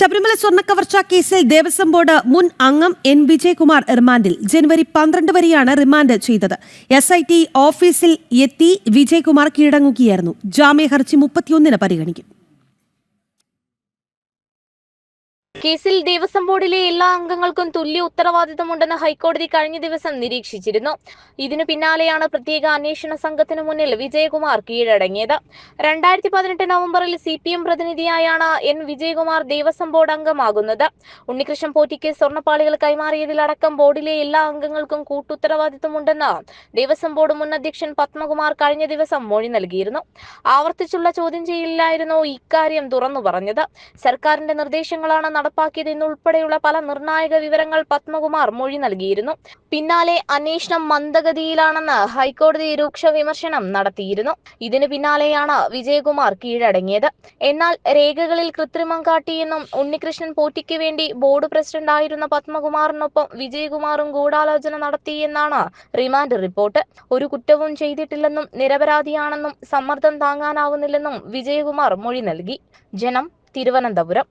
ശബരിമല സ്വർണക്കവർച്ച കേസിൽ ദേവസ്വം ബോർഡ് മുൻ അംഗം എൻ. വിജയകുമാർ റിമാൻഡിൽ ജനുവരി പന്ത്രണ്ട് വരെയാണ് റിമാൻഡ് ചെയ്തത്. എസ് ഐ ടി ഓഫീസിൽ എത്തി വിജയകുമാർ കീഴടങ്ങുകയായിരുന്നു. ജാമ്യ ഹർജി മുപ്പത്തിയൊന്നിന് പരിഗണിക്കും. കേസിൽ ദേവസ്വം ബോർഡിലെ എല്ലാ അംഗങ്ങൾക്കും തുല്യ ഉത്തരവാദിത്തമുണ്ടെന്ന് ഹൈക്കോടതി കഴിഞ്ഞ ദിവസം നിരീക്ഷിച്ചിരുന്നു. ഇതിനു പിന്നാലെയാണ് പ്രത്യേക അന്വേഷണ സംഘത്തിനു മുന്നിൽ വിജയകുമാർ കീഴടങ്ങിയത്. രണ്ടായിരത്തി പതിനെട്ട് നവംബറിൽ സി പി എം പ്രതിനിധിയായാണ് എൻ വിജയകുമാർ ദേവസ്വം ബോർഡ് അംഗമാകുന്നത്. ഉണ്ണികൃഷ്ണൻ പോറ്റിക്ക് സ്വർണപ്പാളികൾ കൈമാറിയതിലടക്കം ബോർഡിലെ എല്ലാ അംഗങ്ങൾക്കും കൂട്ടുത്തരവാദിത്തമുണ്ടെന്ന് ദേവസ്വം ബോർഡ് മുൻ അധ്യക്ഷൻ പത്മകുമാർ കഴിഞ്ഞ ദിവസം മൊഴി നൽകിയിരുന്നു. ആവർത്തിച്ചുള്ള ചോദ്യം ചെയ്യലിലായിരുന്നു ഇക്കാര്യം തുറന്നു പറഞ്ഞത്. സർക്കാരിന്റെ നിർദ്ദേശങ്ങളാണ് നടപ്പാക്കിയത് എന്നുൾപ്പെടെയുള്ള പല നിർണായക വിവരങ്ങൾ പത്മകുമാർ മൊഴി നൽകിയിരുന്നു. പിന്നാലെ അന്വേഷണം മന്ദഗതിയിലാണെന്ന് ഹൈക്കോടതി രൂക്ഷ വിമർശനം നടത്തിയിരുന്നു. ഇതിനു പിന്നാലെയാണ് വിജയകുമാർ കീഴടങ്ങിയത്. എന്നാൽ രേഖകളിൽ കൃത്രിമം കാട്ടിയെന്നും ഉണ്ണികൃഷ്ണൻ പോറ്റിക്ക് വേണ്ടി ബോർഡ് പ്രസിഡന്റ് ആയിരുന്ന പത്മകുമാറിനൊപ്പം വിജയകുമാറും ഗൂഢാലോചന നടത്തിയെന്നാണ് റിമാൻഡ് റിപ്പോർട്ട്. ഒരു കുറ്റവും ചെയ്തിട്ടില്ലെന്നും നിരപരാധിയാണെന്നും സമ്മർദ്ദം താങ്ങാനാവുന്നില്ലെന്നും വിജയകുമാർ മൊഴി നൽകി. ജനം തിരുവനന്തപുരം.